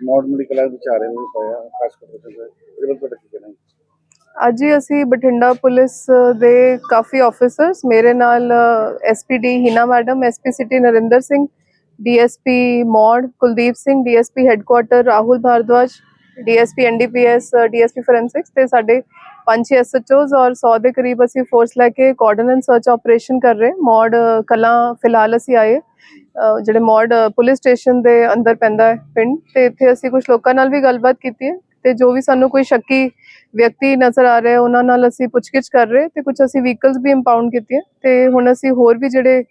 ਮੌੜ medical ਵਿਚਾਰੇ ਹੋਏ ਪਿਆ ਖਾਸ ਕਰਕੇ ਇਹਦੇ ਬਾਰੇ ਤੁਹਾਡਾ ਕੀ ਕਹਿਣਾ ਹੈ? ਅੱਜ ਹੀ ਅਸੀਂ ਬਠਿੰਡਾ ਪੁਲਿਸ ਦੇ ਕਾਫੀ ਆਫੀਸਰਸ ਮੇਰੇ ਨਾਲ SPD Heena madam SP city Narinder Singh DSP Maur Kuldeep Singh DSP headquarter Rahul Bhardwaj DSP NDPS DSP forensics ਤੇ ਸਾਡੇ ਪੰਜ ਛੇ ਐਸਐਚਓਜ਼ ਔਰ 100 ਦੇ ਕਰੀਬ ਅਸੀਂ ਫੋਰਸ ਲੈ ਕੇ ਕਾਰਡਨ ਐਂਡ ਸਰਚ ਆਪਰੇਸ਼ਨ ਕਰ ਰਹੇ ਮੌੜ ਅ, ਫਿਲਹਾਲ ਅਸੀਂ ਆਏ। ਜਿਹੜੇ ਮੌੜ ਪੁਲਿਸ ਸਟੇਸ਼ਨ ਦੇ ਅੰਦਰ ਪੈਂਦਾ ਹੈ ਪਿੰਡ, ਤੇ ਇੱਥੇ ਅਸੀਂ ਕੁਝ ਲੋਕਾਂ ਨਾਲ ਵੀ ਗੱਲਬਾਤ ਕੀਤੀ ਹੈ, ਤੇ ਜੋ ਵੀ ਸਾਨੂੰ ਕੋਈ ਸ਼ੱਕੀ ਵਿਅਕਤੀ ਨਜ਼ਰ ਆ ਰਹੇ ਉਹਨਾਂ ਨਾਲ ਅਸੀਂ ਪੁੱਛਗਿੱਛ ਕਰ ਰਹੇ ਤੇ ਕੁਝ ਅਸੀਂ ਵਹੀਕਲਸ ਵੀ ਇੰਪਾਊਂਡ ਕੀਤੀਆਂ, ਤੇ ਹੁਣ ਅਸੀਂ ਹੋਰ ਵੀ ਜਿਹੜੇ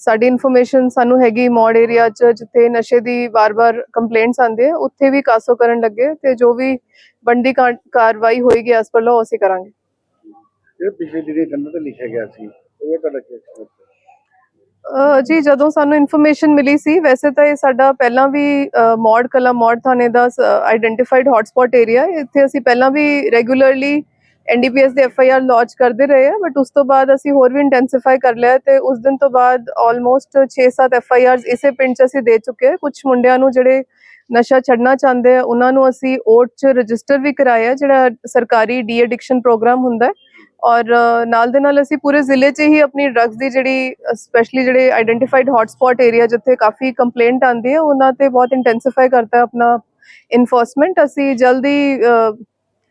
ਸਾਡੀ ਇਨਫੋਰਮੇਸ਼ਨ ਸਾਨੂੰ ਹੈਗੀ ਮੌੜ ਏਰੀਆ 'ਚ, ਜਿੱਥੇ ਨਸ਼ੇ ਦੀ ਵਾਰ-ਵਾਰ ਕੰਪਲੇਂਟਸ ਆਉਂਦੇ ਆ, ਉੱਥੇ ਵੀ ਕਾਸੋ ਕਰਨ ਲੱਗੇ ਤੇ ਜੋ ਵੀ ਬੰਦੀ ਕਾਰ- ਕਾਰਵਾਈ ਹੋਏਗੀ ਐਸ ਪਰ ਲਾਅ ਅਸੀਂ ਕਰਾਂਗੇ। ਜਿਹੜੇ ਪਿਛਲੇ ਦਿਨੀ ਕੰਧ ਤੇ ਲਿਖਿਆ ਗਿਆ ਸੀ, ਉਹ ਤੁਹਾਡਾ ਕੀ ਜੀ, ਜਦੋਂ ਸਾਨੂੰ ਇਨਫੋਰਮੇਸ਼ਨ ਮਿਲੀ ਸੀ, ਵੈਸੇ ਤਾਂ ਇਹ ਸਾਡਾ ਪਹਿਲਾਂ ਵੀ ਮੌੜ ਕਲਾ, ਮੌੜ ਥਾਣੇ ਦਾ ਆਈਡੈਂਟੀਫਾਈਡ ਹੌਟਸਪੌਟ ਏਰੀਆ ਇੱਥੇ ਅਸੀਂ ਪਹਿਲਾਂ ਵੀ ਰੈਗੂਲਰਲੀ ਐਨਡੀਪੀਐਸ ਦੇ ਐਫਆਈਆਰ ਲਾਂਚ ਕਰਦੇ ਰਹੇ ਆ ਬਟ ਉਸ ਤੋਂ ਬਾਅਦ ਅਸੀਂ ਹੋਰ ਵੀ ਇੰਟੈਂਸੀਫਾਈ ਕਰ ਲਿਆ ਤੇ ਉਸ ਦਿਨ ਤੋਂ ਬਾਅਦ ਆਲਮੋਸਟ 6-7 ਐਫਆਈਆਰਸ ਇਸੇ ਪਿੰਡ 'ਚ ਅਸੀਂ ਦੇ ਚੁੱਕੇ ਹਾਂ। ਕੁਝ ਮੁੰਡਿਆਂ ਨੂੰ ਜਿਹੜੇ ਨਸ਼ਾ ਛੱਡਣਾ ਚਾਹੁੰਦੇ ਆ, ਉਹਨਾਂ ਨੂੰ ਅਸੀਂ ਓਟ 'ਚ ਰਜਿਸਟਰ ਵੀ ਕਰਾਇਆ, ਜਿਹੜਾ ਸਰਕਾਰੀ ਡੀ ਐਡਿਕਸ਼ਨ ਪ੍ਰੋਗਰਾਮ ਹੁੰਦਾ ਹੈ। ਔਰ ਨਾਲ ਦੇ ਨਾਲ ਅਸੀਂ ਪੂਰੇ ਜ਼ਿਲ੍ਹੇ 'ਚ ਹੀ ਆਪਣੀ ਡਰੱਗਸ ਦੀ ਜਿਹੜੀ ਸਪੈਸ਼ਲੀ ਜਿਹੜੇ ਆਈਡੈਂਟੀਫਾਈਡ ਹੌਟਸਪੌਟ ਏਰੀਆ ਜਿੱਥੇ ਕਾਫੀ ਕੰਪਲੇਂਟ ਆਉਂਦੀ ਹੈ, ਉਹਨਾਂ ਤੇ ਬਹੁਤ ਇੰਟੈਂਸੀਫਾਈ ਕਰਤਾ ਹੈ ਆਪਣਾ ਇਨਫੋਰਸਮੈਂਟ ਅਸੀਂ ਜਲਦੀ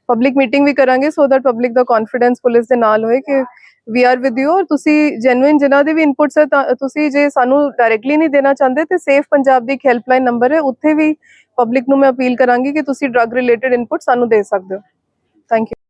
ਪਬਲਿਕ ਮੀਟਿੰਗ ਵੀ ਕਰਾਂਗੇ ਸੋ ਦੈਟ ਪਬਲਿਕ ਦਾ ਕੌਨਫੀਡੈਂਸ ਪੁਲਿਸ ਦੇ ਨਾਲ ਹੋਏ ਕਿ ਵੀ ਆਰ ਵਿਦ ਯੂ ਔਰ ਤੁਸੀਂ ਜੈਨੂਇਨ ਜਿਨ੍ਹਾਂ ਦੇ ਵੀ ਇਨਪੁਟਸ ਹੈ ਤਾਂ ਤੁਸੀਂ ਜੇ ਸਾਨੂੰ ਡਾਇਰੈਕਟਲੀ ਨਹੀਂ ਦੇਣਾ ਚਾਹੁੰਦੇ ਤੇ ਸੇਫ ਪੰਜਾਬ ਦੀ ਇੱਕ ਹੈਲਪਲਾਈਨ ਨੰਬਰ ਹੈ, ਉੱਥੇ ਵੀ ਪਬਲਿਕ ਨੂੰ ਮੈਂ ਅਪੀਲ ਕਰਾਂਗੀ ਕਿ ਤੁਸੀਂ ਡਰੱਗ ਰਿਲੇਟਡ ਇਨਪੁਟ ਸਾਨੂੰ ਦੇ ਸਕਦੇ ਹੋ। Thank you